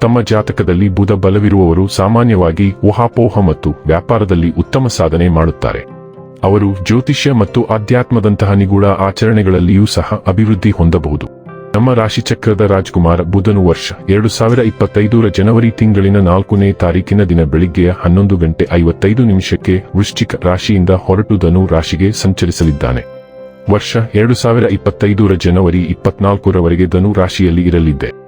ತಮ್ಮ ಜಾತಕದಲ್ಲಿ ಬುಧ ಬಲವಿರುವವರು ಸಾಮಾನ್ಯವಾಗಿ ಊಹಾಪೋಹ ಮತ್ತು ವ್ಯಾಪಾರದಲ್ಲಿ ಉತ್ತಮ ಸಾಧನೆ ಮಾಡುತ್ತಾರೆ. ಅವರು ಜ್ಯೋತಿಷ್ಯ ಮತ್ತು ಆಧ್ಯಾತ್ಮದಂತಹ ನಿಗೂಢ ಆಚರಣೆಗಳಲ್ಲಿಯೂ ಸಹ ಅಭಿವೃದ್ಧಿ ಹೊಂದಬಹುದು. ನಮ್ಮ ರಾಶಿಚಕ್ರದ ರಾಜ್ಕುಮಾರ ಬುಧನು ವರ್ಷ ಎರಡು ಸಾವಿರ ಇಪ್ಪತ್ತೈದರ ಜನವರಿ ತಿಂಗಳಿನ ನಾಲ್ಕನೇ ತಾರೀಕಿನ ದಿನ ಬೆಳಿಗ್ಗೆಯ ಹನ್ನೊಂದು ಗಂಟೆ ಐವತ್ತೈದು ನಿಮಿಷಕ್ಕೆ ವೃಶ್ಚಿಕ ರಾಶಿಯಿಂದ ಹೊರಟು ಧನು ರಾಶಿಗೆ ಸಂಚರಿಸಲಿದ್ದಾನೆ. ವರ್ಷ ಎರಡು ಸಾವಿರ ಇಪ್ಪತ್ತೈದರ ಜನವರಿ ಇಪ್ಪತ್ನಾಲ್ಕರವರೆಗೆ ಧನು ರಾಶಿಯಲ್ಲಿ ಇರಲಿದ್ದೆ.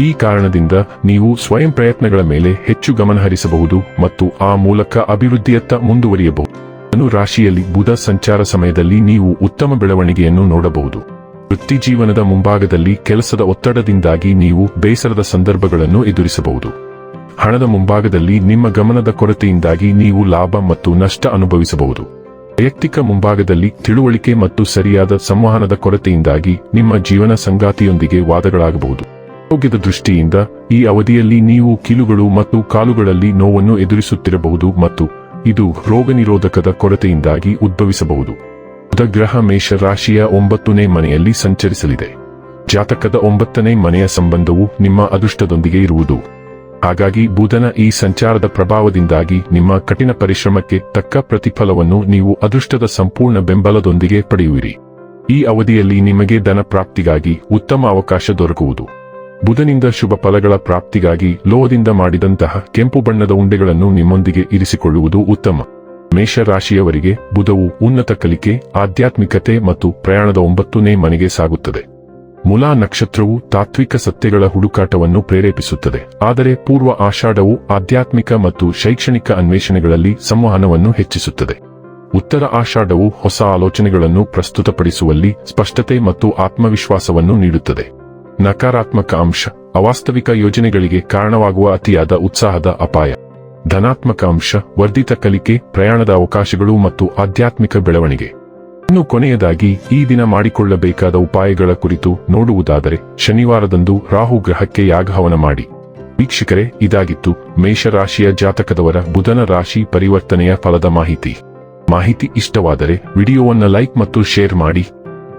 ಈ ಕಾರಣದಿಂದ ನೀವು ಸ್ವಯಂ ಪ್ರಯತ್ನಗಳ ಮೇಲೆ ಹೆಚ್ಚು ಗಮನ ಹರಿಸಬಹುದು ಮತ್ತು ಆ ಮೂಲಕ ಅಭಿವೃದ್ಧಿಯತ್ತ ಮುಂದುವರಿಯಬಹುದು. ಧನು ರಾಶಿಯಲ್ಲಿ ಬುಧ ಸಂಚಾರ ಸಮಯದಲ್ಲಿ ನೀವು ಉತ್ತಮ ಬೆಳವಣಿಗೆಯನ್ನು ನೋಡಬಹುದು. ವೃತ್ತಿ ಜೀವನದ ಮುಂಭಾಗದಲ್ಲಿ ಕೆಲಸದ ಒತ್ತಡದಿಂದಾಗಿ ನೀವು ಬೇಸರದ ಸಂದರ್ಭಗಳನ್ನು ಎದುರಿಸಬಹುದು. ಹಣದ ಮುಂಭಾಗದಲ್ಲಿ ನಿಮ್ಮ ಗಮನದ ಕೊರತೆಯಿಂದಾಗಿ ನೀವು ಲಾಭ ಮತ್ತು ನಷ್ಟ ಅನುಭವಿಸಬಹುದು. ವೈಯಕ್ತಿಕ ಮುಂಭಾಗದಲ್ಲಿ ತಿಳುವಳಿಕೆ ಮತ್ತು ಸರಿಯಾದ ಸಂವಹನದ ಕೊರತೆಯಿಂದಾಗಿ ನಿಮ್ಮ ಜೀವನ ಸಂಗಾತಿಯೊಂದಿಗೆ ವಾದಗಳಾಗಬಹುದು. ಆರೋಗ್ಯದ ದೃಷ್ಟಿಯಿಂದ ಈ ಅವಧಿಯಲ್ಲಿ ನೀವು ಕೀಲುಗಳು ಮತ್ತು ಕಾಲುಗಳಲ್ಲಿ ನೋವನ್ನು ಎದುರಿಸುತ್ತಿರಬಹುದು ಮತ್ತು ಇದು ರೋಗನಿರೋಧಕದ ಕೊರತೆಯಿಂದಾಗಿ ಉದ್ಭವಿಸಬಹುದು. ಉದಗ್ರಹ ಗ್ರಹ ಮೇಷ ರಾಶಿಯ ಒಂಬತ್ತನೇ ಮನೆಯಲ್ಲಿ ಸಂಚರಿಸಲಿದೆ. ಜಾತಕದ ಒಂಬತ್ತನೇ ಮನೆಯ ಸಂಬಂಧವು ನಿಮ್ಮ ಅದೃಷ್ಟದೊಂದಿಗೆ ಇರುವುದು. ಹಾಗಾಗಿ ಬುಧನ ಈ ಸಂಚಾರದ ಪ್ರಭಾವದಿಂದಾಗಿ ನಿಮ್ಮ ಕಠಿಣ ಪರಿಶ್ರಮಕ್ಕೆ ತಕ್ಕ ಪ್ರತಿಫಲವನ್ನು ನೀವು ಅದೃಷ್ಟದ ಸಂಪೂರ್ಣ ಬೆಂಬಲದೊಂದಿಗೆ ಪಡೆಯುವಿರಿ. ಈ ಅವಧಿಯಲ್ಲಿ ನಿಮಗೆ ಧನ ಪ್ರಾಪ್ತಿಗಾಗಿ ಉತ್ತಮ ಅವಕಾಶ ದೊರಕುವುದು. ಬುಧನಿಂದ ಶುಭ ಫಲಗಳ ಪ್ರಾಪ್ತಿಗಾಗಿ ಲೋಹದಿಂದ ಮಾಡಿದಂತಹ ಕೆಂಪು ಬಣ್ಣದ ಉಂಡೆಗಳನ್ನು ನಿಮ್ಮೊಂದಿಗೆ ಇರಿಸಿಕೊಳ್ಳುವುದು ಉತ್ತಮ. ಮೇಷರಾಶಿಯವರಿಗೆ ಬುಧವು ಉನ್ನತ ಕಲಿಕೆ, ಆಧ್ಯಾತ್ಮಿಕತೆ ಮತ್ತು ಪ್ರಯಾಣದ ಒಂಬತ್ತನೇ ಮನೆಗೆ ಸಾಗುತ್ತದೆ. ಮುಲಾ ನಕ್ಷತ್ರವು ತಾತ್ವಿಕ ಸತ್ಯಗಳ ಹುಡುಕಾಟವನ್ನು ಪ್ರೇರೇಪಿಸುತ್ತದೆ. ಆದರೆ ಪೂರ್ವ ಆಷಾಢವು ಆಧ್ಯಾತ್ಮಿಕ ಮತ್ತು ಶೈಕ್ಷಣಿಕ ಅನ್ವೇಷಣೆಗಳಲ್ಲಿ ಸಂವಹನವನ್ನು ಹೆಚ್ಚಿಸುತ್ತದೆ. ಉತ್ತರ ಆಷಾಢವು ಹೊಸ ಆಲೋಚನೆಗಳನ್ನು ಪ್ರಸ್ತುತಪಡಿಸುವಲ್ಲಿ ಸ್ಪಷ್ಟತೆ ಮತ್ತು ಆತ್ಮವಿಶ್ವಾಸವನ್ನು ನೀಡುತ್ತದೆ. ನಕಾರಾತ್ಮಕ ಅಂಶ. ಅವಾಸ್ತವಿಕ ಯೋಜನೆಗಳಿಗೆ ಕಾರಣವಾಗುವ ಅತಿಯಾದ ಉತ್ಸಾಹದ ಅಪಾಯ. ಧನಾತ್ಮಕ ಅಂಶ, ವರ್ಧಿತ ಕಲಿಕೆ, ಪ್ರಯಾಣದ ಅವಕಾಶಗಳು ಮತ್ತು ಆಧ್ಯಾತ್ಮಿಕ ಬೆಳವಣಿಗೆ. ಇನ್ನು ಕೊನೆಯದಾಗಿ, ಈ ದಿನ ಮಾಡಿಕೊಳ್ಳಬೇಕಾದ ಉಪಾಯಗಳ ಕುರಿತು ನೋಡುವುದಾದರೆ, ಶನಿವಾರದಂದು ರಾಹು ಗ್ರಹಕ್ಕೆ ಯಾಗಹವನ ಮಾಡಿ. ವೀಕ್ಷಕರೇ, ಇದಾಗಿತ್ತು ಮೇಷರಾಶಿಯ ಜಾತಕದವರ ಬುಧನ ರಾಶಿ ಪರಿವರ್ತನೆಯ ಫಲದ ಮಾಹಿತಿ. ಮಾಹಿತಿ ಇಷ್ಟವಾದರೆ ವಿಡಿಯೋವನ್ನು ಲೈಕ್ ಮತ್ತು ಶೇರ್ ಮಾಡಿ.